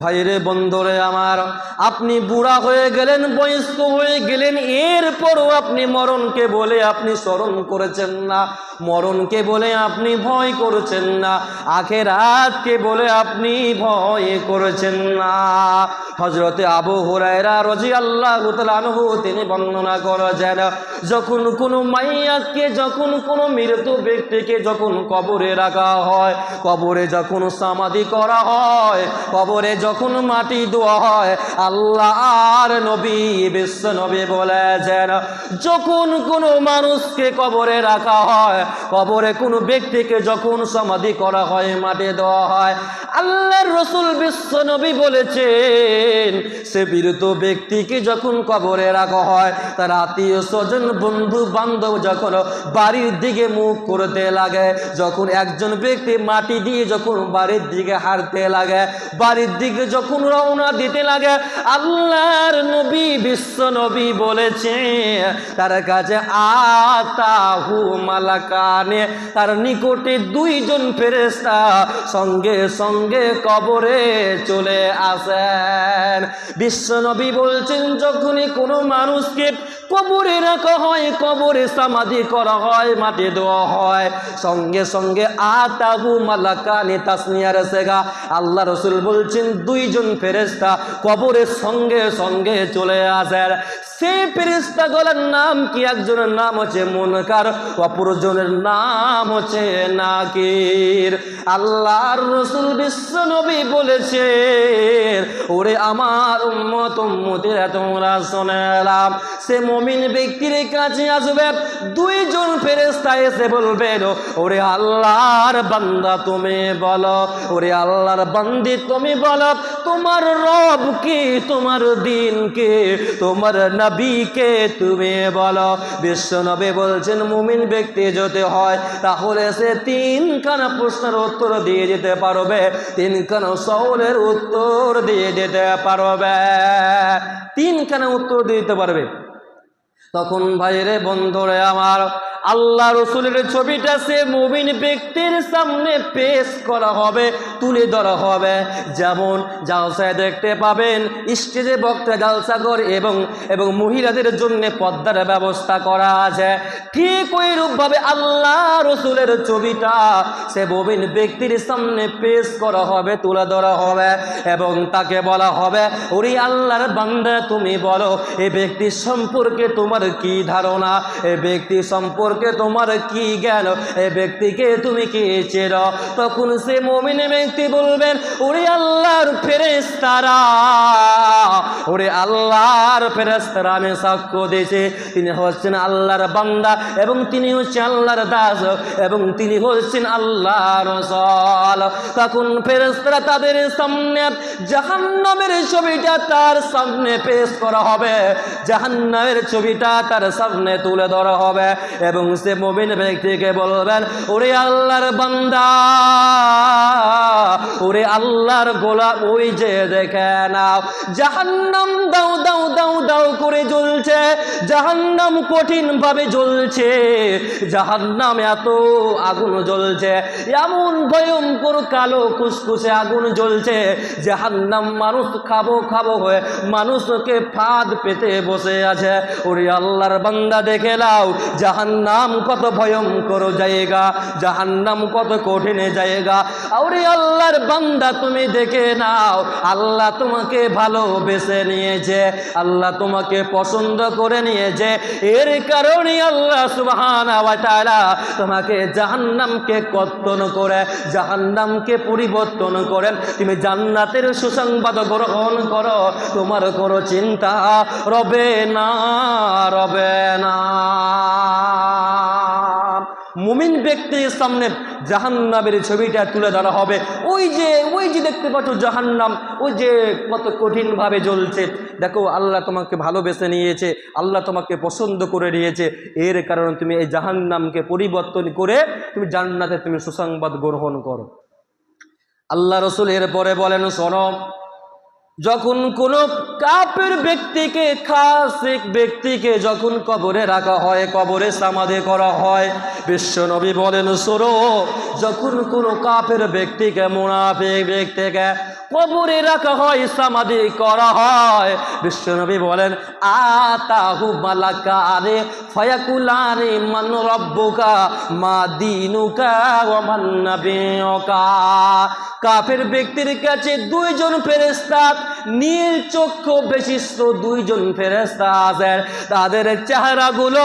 ভাইরে বন্ধরে আমার, আপনি বুড়া হয়ে গেলেন, বয়স্ক হয়ে গেলেন, এরপরও আপনি মরণকে বলে আপনি স্মরণ করেছেন না। মরণকে বলে আপনি ভয় করেছেন না, আখেরাতকে বলে আপনি ভয় করেছেন না। হজরতে আবু হুরায়রা রাজি আল্লাহ আনহু তিনি বর্ণনা করেছেন, যখন কোনো মাইয়াকে, যখন কোনো মৃত ব্যক্তিকে যখন কবরে রাখা হয়, কবরে যখন সমাধি করা হয়, কবরে যখন মাটি দেওয়া হয়, আল্লাহ আর নবী, বিশ্ব নবী বলেছেন, যখন কোনো মানুষকে কবরে রাখা হয় কবরে কোনো ব্যক্তিকে যখন সমাধি করা হয়, মাটি দেওয়া হয়, আল্লাহর রসুল বিশ্ব নবী বলেছেন, সে বিরত ব্যক্তিকে যখন কবরে রাখা হয়, তার আত্মীয় স্বজন, বন্ধু বান্ধব যখন বাড়ির দিকে মুখ করতে লাগে, যখন একজন ব্যক্তি মাটি দিয়ে যখন বাড়ির দিকে হারতে লাগে, বাড়ির দিকে যখন রওনা দিতে লাগে, আল্লাহর নবী বিশ্ব নবী বলেছে তার কাছে আতাহু মালাকানে তার নিকটে দুইজন ফেরেস্তা সঙ্গে সঙ্গে কবরে চলে আসেন। বিশ্বনবী বলছেন, যখনই কোনো মানুষকে কবরে রাখা হয়, কবরে সমাধি করা হয়, মাটি দেওয়া হয়, সঙ্গে সঙ্গে আতাহু মালাকানি তাসনিয়ার সেগা। আল্লাহ রসুল বলছেন, দুইজন ফেরেস্তা কবরের সঙ্গে সঙ্গে চলে আসেন। সেই ফেরেস্তা গলার নাম কি? একজনের নাম হচ্ছে মনকার, অপরজনের নাম হচ্ছে নাকির। আল্লাহর রসুল বিশ্ব নবী বলেছেন, ওরে আমার উম্মত, উম্মতের, তোমরা শোনালাম সে মমিন ব্যক্তির কাছে আসবে, দুইজন ফেরেস্তা এসে বলবে, ওরে আল্লাহর বান্দা তুমি বলো, ওরে আল্লাহর বান্দি তুমি বলো, তোমার রব কি, তোমার দিন কে, তোমার নবীকে তুমি বলো, বিশ্ব নবী বলছেন, মুমিন ব্যক্তি যদি হয়, তাহলে সে তিনখানা প্রশ্নের উত্তর দিয়ে যেতে পারবে। তিনখানা সৌলের উত্তর দিয়ে যেতে পারবে। তিনখানা উত্তর দিতে পারবে। তখন ভাইরে বন্ধুরে আমার আল্লাহ রসুলের ছবিটা সে মুমিন ব্যক্তির সামনে পেশ করা হবে, তুলে ধরা হবে। যেমন জালসায় দেখতে পাবেন, স্টেজে বক্তা জালসা করে এবং এবং মহিলাদের জন্য পদ্মার ব্যবস্থা করা আছে। ঠিক ওই রূপভাবে আল্লাহ রসুলের ছবিটা সে মুমিন ব্যক্তির সামনে পেশ করা হবে, তুলে ধরা হবে এবং তাকে বলা হবে, ওরে আল্লাহর বান্দা, তুমি বলো, এ ব্যক্তি সম্পর্কে তোমার কি ধারণা? এ ব্যক্তি সম্পর্কে তোমার কি জ্ঞান? এ ব্যক্তিকে তুমি কি চের তখন সে মমিনে ব্যক্তি বলবেন, ওরে আল্লাহর ফেরেস্তারা ওরে আল্লাহর ফেরেস্তারা আমি সাক্ষ্য দিয়েছি। তিনি হচ্ছেন আল্লাহর বান্দা এবং তিনি হচ্ছেন আল্লাহর দাস এবং তিনি হচ্ছেন আল্লাহর রসল। তখন ফেরেস্তারা তাদের সামনে জাহান্নামের ছবিটা তার সামনে পেশ করা হবে। জাহান্নামের ছবিটা তার সামনে তুলে ধরা হবে এবং সে মবিন ব্যক্তিকে বলবেন, ওরে আল্লাহর বান্দা, ওরে আল্লাহর গোলা ওই যে দেখে নাও, জাহান্নাম দাও দাও দাও দাও করে জ্বলছে, জাহান্নাম কঠিন ভাবে জ্বলছে, জাহান্নাম এত আগুন জ্বলছে, এমন ভয়ঙ্কর কালো কুসকুসে আগুন জ্বলছে, জাহান্নাম মানুষ খাব খাব হয়ে মানুষকে ফাঁদ পেতে বসে আছে। ওরে আল্লাহর বান্দা দেখে নাও, জাহান্নাম কত ভয়ঙ্কর জায়গা, জাহান্নাম কত কঠিন জায়গা। ওরে আল্লাহর বান্দা, তুমি দেখে নাও, আল্লাহ তোমাকে ভালোবেসে নিয়েছে, আল্লাহ তোমাকে পছন্দ করে নিয়েছে। এর কারণে আল্লাহ সুবহানা তোমাকে জাহান্নামকে কর্তন করে, জাহান্নামকে পরিবর্তন করেন। তুমি জান্নাতের সুসংবাদ গ্রহণ করো, তোমার কোনো চিন্তা রবে না রবে না। মুমিন ব্যক্তির সামনে জাহান্নামের ছবিটা তুলে ধরা হবে। ওই যে ওই যে দেখতে পাচ্ছ জাহান্নাম, ওই যে কত কঠিনভাবে জ্বলছে। দেখো, আল্লাহ তোমাকে ভালোবেসে নিয়েছে, আল্লাহ তোমাকে পছন্দ করে নিয়েছে। এর কারণে তুমি এই জাহান্নামকে পরিবর্তন করে তুমি জান্নাতে তুমি সুসংবাদ গ্রহণ করো। আল্লাহ রসুল এরপরে বলেন, শোনো যখন কোনো কাপের ব্যক্তিকে, খাসিক ব্যক্তিকে যখন কবরে রাখা হয়, কবরে সামাদে করা হয় বিশ্বনবী বলেন সরো যখন কোনো কাপের ব্যক্তিকে, মুনাফিক ব্যক্তিকে কবরে রাখা হয়, সামাদি করা হয় বিশ্বনবী বলেন, আতাহু মালাকা আরে ফয়াকুলানি মান রব্বুকা মা দিনুকা কাফের ব্যক্তির কাছে দুইজন ফেরেশতা নীল চক্ষু বিশিষ্ট দুইজন ফেরেশতা আছেন। তাদের চেহারাগুলো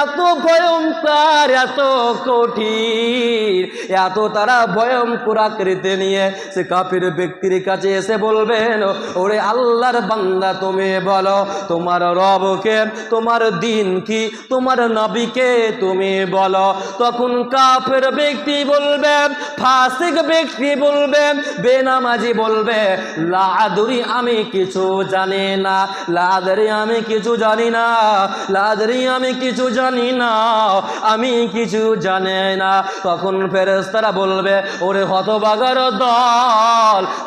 এত ভয়ঙ্কর, এত কঠিন, এত তারা ভয়ঙ্কর আকৃতি নিয়ে সে কাফের ব্যক্তির কাছে এসে বলবেন, ওরে আল্লাহর বান্দা, তুমি বলো, তোমার রবকে, তোমার দিন কি তোমার নবীকে তুমি বলো? তখন কাফের ব্যক্তি বলবেন, ফাসিক ব্যক্তি বলবেন, বেনামাজি বলবে লাদুরি আমি কিছু জানি না লাদরি আমি কিছু জানি না লাদরি আমি কিছু জানি না, আমি কিছু জানি না। তখন ফেরেস্তারা বলবে, ওরে হতবাগার দল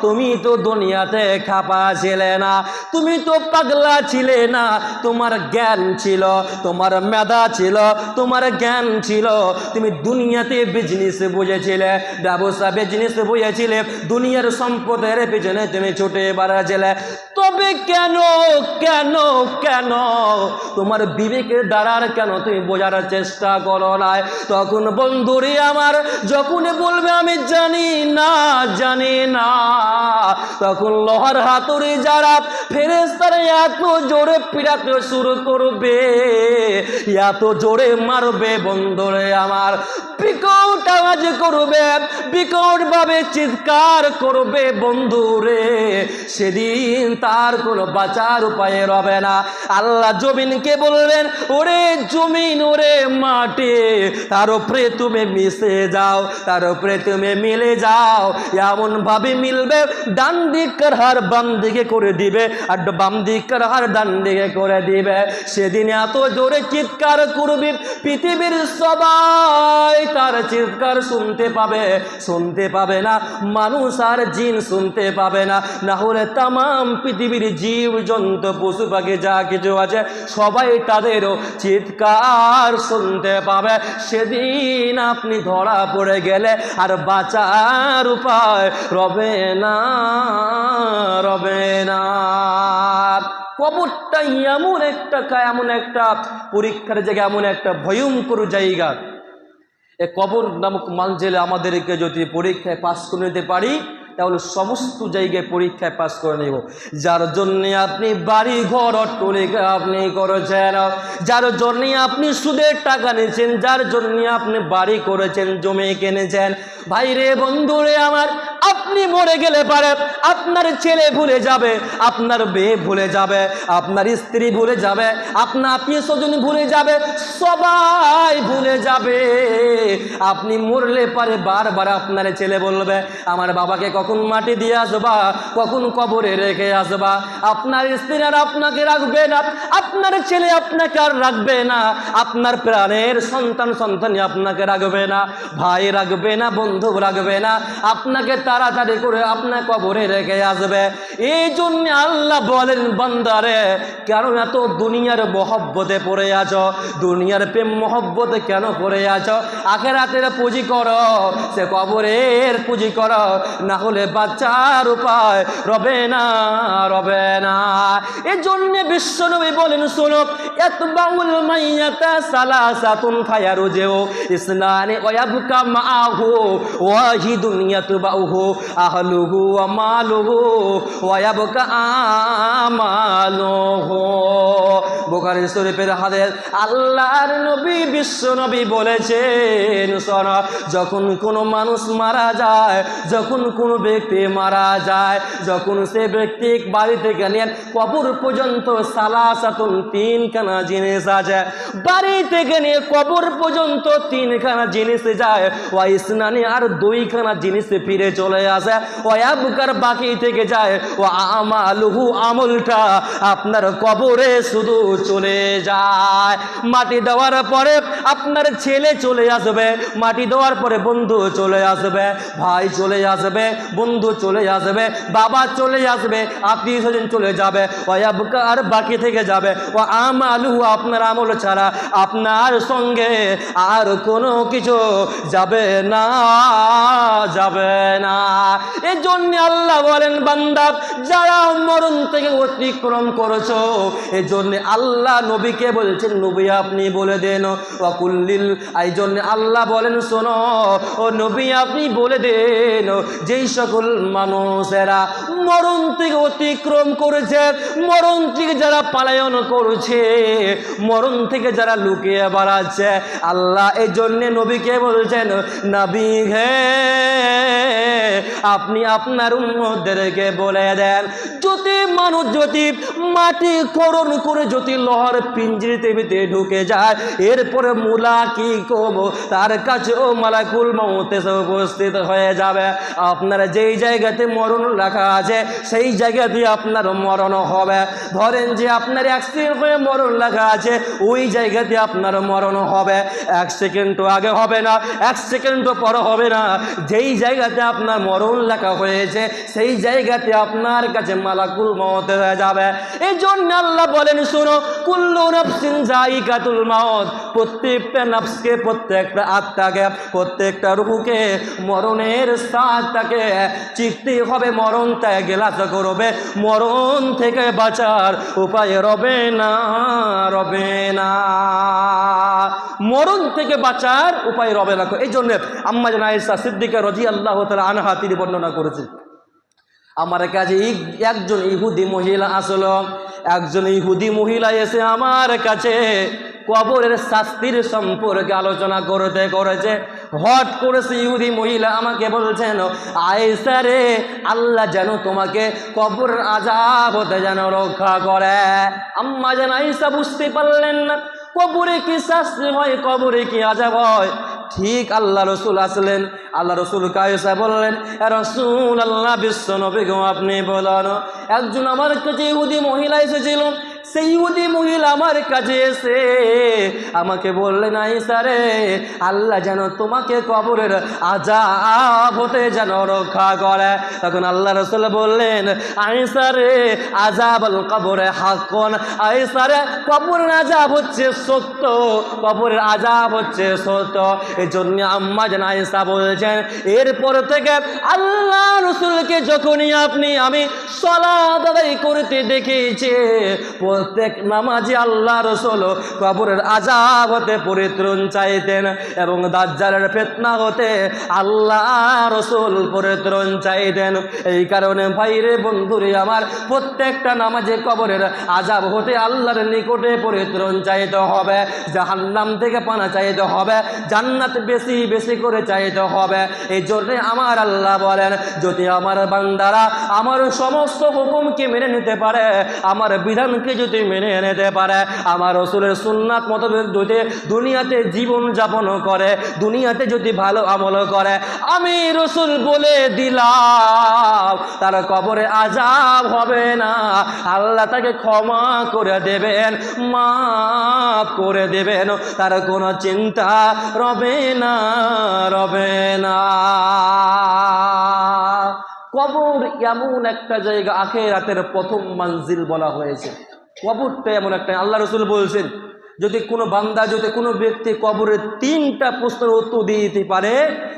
তুমি তো দুনিয়াতে খাপা ছিলে না, তুমি তো পাগলা ছিলে না, তোমার জ্ঞান ছিল, তোমার মেধা ছিল, তোমার জ্ঞান ছিল, তুমি দুনিয়াতে বিজনেস বুঝেছিলে, ব্যবসা বিজনেস বুঝেছিলে, দুনিয়ার সম্পদের পিছনে তুমি ছুটে বেড়াছিলে। তবে কেন কেন কেন? তোমার বিবেকের দ্বারার কেন তুমি বোঝার চেষ্টা করো না তখন বন্ধুরে আমার যখন বলবে, আমি জানি না জানি না। তখন লোহার হাতুড়ি যারা ফেরেস্তার এত জোরে পিড়াতে শুরু করবে, এত জোরে মারবে বন্ধুরে আমার। বিকট আওয়াজ করবে বিকট ভাবে চিৎকার করবে বন্ধুরে। সেদিন তার কোনো বাঁচার উপায় রবে না। আল্লাহ জমিনকে বললেন, ওরে জমিন, ওরে মাটি, তার উপরে তুমি মিশে যাও, তার উপরে তুমি মিলে যাও এমন ভাবে মিলবে, ডান দিকের হার বাম দিকে করে দিবে, আর বাম দিকের হার ডান দিকে করে দিবে। সেদিন এত জোরে চিৎকার করবি, পৃথিবীর সবাই তার চিৎকার শুনতে পাবে শুনতে পাবে না, মানুষ আর জিন শুনতে পাবে না। না হলে তাম পৃথিবীর জীব, জন্তু, পশু, পাখি, যা কিছু আছে, সবাই তাদেরও চিৎকার শুনতে পাবে। সেদিন আপনি ধরা পড়ে গেলে আর বাঁচার উপায় রবে না, রবে না। কবরটা এমন একটা এমন একটা পরীক্ষার জায়গা, এমন একটা ভয়ঙ্কর জায়গা। এ কবর নামক মানজেলে আমাদেরকে যদি পরীক্ষায় পাশ করে নিতে পারি, তাহলে সমস্ত জায়গায় পরীক্ষায় পাশ করে নেব। যার জন্যে আপনি বাড়ি ঘর অট্টলিকা আপনি করেছেন, যার জন্যে আপনি সুদের টাকা নিয়েছেন, যার জন্যে আপনি বাড়ি করেছেন, জমি কিনেছেন। ভাই রে বন্ধু রে আমার আপনি মরে গেলে পারে, আপনার ছেলে ভুলে যাবে, আপনার মেয়ে ভুলে যাবে, আপনার স্ত্রী ভুলে যাবে, আপনার আত্মীয় স্বজন ভুলে যাবে, সবাই ভুলে যাবে। আপনি মরলে পারে বারবার আপনার ছেলে বলবে, আমার বাবাকে কখন মাটি দিয়ে আসবা? কখন কবরে রেখে আসবা? আপনার স্ত্রী আর আপনাকে রাখবে না, আপনার ছেলে আপনাকে আর রাখবে না, আপনার প্রাণের সন্তান সন্তানই আপনাকে রাখবে না, ভাই রাখবে না, বন্ধু রাখবে না, আপনাকে তাড়াতাড়ি করে আপনার কবরে রেখে আসবে। এই জন্য আল্লাহ বলেন, বান্দারে, কেন এত দুনিয়ার মহব্বতে পড়ে আছো? দুনিয়ার প্রেম মহব্বতে কেন পড়ে আছো? আখেরাতের পুঁজি করো, সে কবরের পুঁজি করো, না হলে বাচ্চার উপায় রবে না রবে না। এই জন্য বিশ্বনবী বলেন, শোনো এত বাউল মাইয়াতা সালাসাতুন ফায়ারু যেও ইসনানে ওয়াবকা মাহু ওয়াহিদুন ইয়াতবাউহু আহলুহু ওয়া মালুহু ওয়াবকা আমালুহু। বুখারী শরীফের হাদিস, আল্লাহর নবী বিশ্ব নবী বলেছেন, শোনো, যখন কোনো মানুষ মারা যায়, যখন কোনো ব্যক্তি মারা যায়, যখন সে ব্যক্তি বাড়ি থেকে নিয়ে কবর পর্যন্ত সালাসাতুন তিনখানা জিনিস আছে, বাড়ি থেকে নিয়ে কবর পর্যন্ত তিনখানা জিনিস যায়, ওয়া ইসনানি আর দুইখানা জিনিস ফিরে চলে চলে আসে। ও আবকার বাকি থেকে যায়। ও আমালুহু আমলটা আপনার কবরে শুধু চলে যায়। মাটি দেওয়ার পরে আপনার ছেলে চলে আসবে। মাটি দেওয়ার পরে বন্ধু চলে আসবে। ভাই চলে আসবে। বন্ধু চলে আসবে। বাবা চলে আসবে। আত্মীয় স্বজন চলে যাবে। ও আবকার বাকি থেকে যাবে। ও আমালুহু আপনার আমল ছাড়া আপনার সঙ্গে আর কোনো কিছু যাবে না যাবে না। এই জন্য আল্লাহ বলেন, বান্দা, যারা মরণ থেকে অতিক্রম করেছ, এজন্য জন্য আল্লাহ নবীকে বলছেন, নবী, আপনি বলে দেন, অকুল্লিল। এই জন্য আল্লাহ বলেন, শোনো, ও নবী, আপনি বলে দেন, যেই সকল মানুষেরা মরণ থেকে অতিক্রম করেছে, মরণ থেকে যারা পালায়ন করছে, মরণ থেকে যারা লুকিয়ে বেড়াচ্ছে, আল্লাহ এই জন্যে নবীকে বলছেন, নবী হে, আপনি আপনার উম্মদেরকে বলে দেন, যদি মানুষ যদি মাটি করণ করে যদি লহর পিঞ্জিরিতে ভিতরে ঢুকে যায়, এরপরে মূলা কি কব তার কাছে ও মালাকুল মৌতে এসে উপস্থিত হয়ে যাবে। আপনারা যেই জায়গাতে মরণ রাখা আছে সেই জায়গাতে আপনার মরণ হবে। ধরেন যে আপনার অ্যাক্সিডেন্ট হয়ে মরণ লেখা আছে, ওই জায়গাতে আপনার মরণ হবে। এক সেকেন্ডও আগে হবে না, এক সেকেন্ডও পর হবে না। যেই জায়গাতে আপনার মরণ লেখা হয়েছে, সেই জায়গাতে আপনার কাছে মালাকুল মত হয়ে যাবে। এই জন্য আল্লাহ বলেন, শুনো, কুল্লু মাউত প্রত্যেকটা নফসকে, প্রত্যেকটা আত্মাকে, প্রত্যেকটা রুহুকে, মরণের সাথটাকে চিকতে হবে, মরণ ত্যাগ গেলাস করবে, মরণ থেকে বাঁচার উপায় রবে না রবে না। মরণ থেকে বাঁচার উপায় রবে না। এই জন্য আম্মা জান আয়েশা সিদ্দিকা রাজি আল্লাহ তালা আনহা তিনি বর্ণনা করেছেন। আমার কাছে একজন ইহুদি মহিলা আসলো। একজন ইহুদি মহিলা এসে আমার কাছে কবরের শাস্তির সম্পর্কে আলোচনা করতে করেছে। হট করেছে ইহুদি মহিলা আমাকে বলছেন, আয়েশা রে, আল্লাহ যেন তোমাকে কবর আজাব হতে যেন রক্ষা করে। আম্মা যেন আয়েশা বুঝতে পারলেন না, কবরে কি শাস্তি হয়, কবরে কি আজাব হয়? ঠিক আল্লাহ রসুল আসলেন। আল্লাহ রসুল কায়সা বললেন, "এ রসুল আল্লাহ বিশ্ব নবী আপনি বলেন, একজন আমার কাছে ইহুদি মহিলা এসেছিল সেই ইহুদি মহিলা আমার কাছে এসে আমাকে বললেন আইসা রে, আল্লাহ যেন তোমাকে কবরের আজাব হতে যেন রক্ষা করে। তখন আল্লাহ রসুল বললেন আইসা রে আজাব আল কবরে হাকন আইসা রে, কবরের আজাব হচ্ছে সত্য, কবরের আজাব হচ্ছে সত্য। এই জন্য আম্মা যেন আইসা বলছেন, এরপর থেকে আল্লাহ রসুলকে যখনই আপনি আমি সলাদ আদায় করতে দেখেছি প্রত্যেক নামাজি আল্লাহ রসুল কবরের আজাব হতে পরিত্রাণ চাইতেন এবং দাজ্জালের ফেতনা হতে আল্লাহ রসুল পরিত্রাণ চাইতেন। এই কারণে ভাইরে বন্ধুরে, আমার প্রত্যেকটা নামাজে কবরের আজাব হতে আল্লাহর নিকটে পরিত্রাণ চাইতে হবে, জাহান্নাম থেকে পানা চাইতে হবে, জান্নাত বেশি বেশি করে চাইতে হবে। এই জন্যে আমার আল্লাহ বলেন, যদি আমার বান্দারা আমার সমস্ত হুকুমকে মেনে নিতে পারে, আমার বিধানকে যদি মেনে নিতে পারে, আমার রসুলের সুন্নাত মতো যদি দুনিয়াতে জীবন যাপন করে, দুনিয়াতে যদি ভালো আমল করে, আমি রসুল বলে দিলাম, তার কবরে আজাব হবে না। আল্লাহ তাকে ক্ষমা করে দেবেন, মাফ করে দেবেন, তার কোনো চিন্তা রবে না রবে না। কবর এমন একটা জায়গা আখেরাতের প্রথম মঞ্জিল বলা হয়েছে। কবরটা এমন একটা, আল্লাহ রসুল বলছেন, যদি কোনো বান্দা, যদি কোনো ব্যক্তি কবরের তিনটা প্রশ্নের উত্তর দিতে পারে,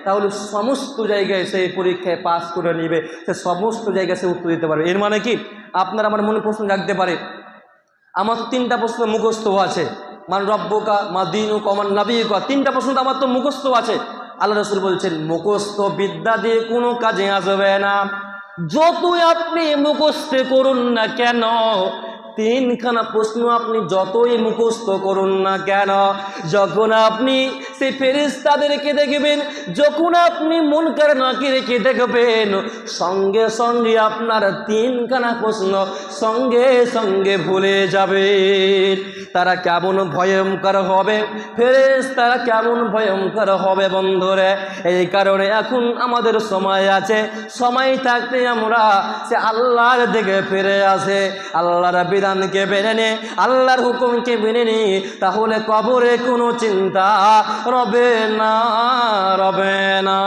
তাহলে সমস্ত জায়গায় সেই পরীক্ষায় পাস করে নিবে, সে সমস্ত জায়গায় সে উত্তর দিতে পারবে। এর মানে কি? আপনার আমার মনে প্রশ্ন রাখতে পারে, আমার তো তিনটা প্রশ্ন মুখস্থ আছে, মান রব্বকা মা দিনু কমান নাবিকা তিনটা প্রশ্ন তো আমার তো মুখস্থ আছে। আল্লাহ রসুল বলছেন, মুখস্থ বিদ্যা দিয়ে কোনো কাজে আসবে না, যতই আপনি মুখস্থ করুন না কেন তিনখানা প্রশ্ন আপনি যতই মুখস্থ করুন না কেন, যখন আপনি সেই ফেরিস্তাদেরকে দেখবেন, যখন আপনি মন করে নাকি রেখে দেখবেন, সঙ্গে সঙ্গে আপনার তিনখানা প্রশ্ন সঙ্গে সঙ্গে ভুলে যাবে তারা কেমন ভয়ঙ্কর হবে? ফেরেস তারা কেমন ভয়ঙ্কর হবে বন্ধুরে? এই কারণে এখন আমাদের সময় আছে। সময় থাকতে আমরা সে আল্লাহর দিকে ফিরে আসে। আল্লাহর বিধানকে মেনে নে, আল্লাহর হুকুমকে মেনে নে, তাহলে কবরে কোনো চিন্তা রবে না রবে না।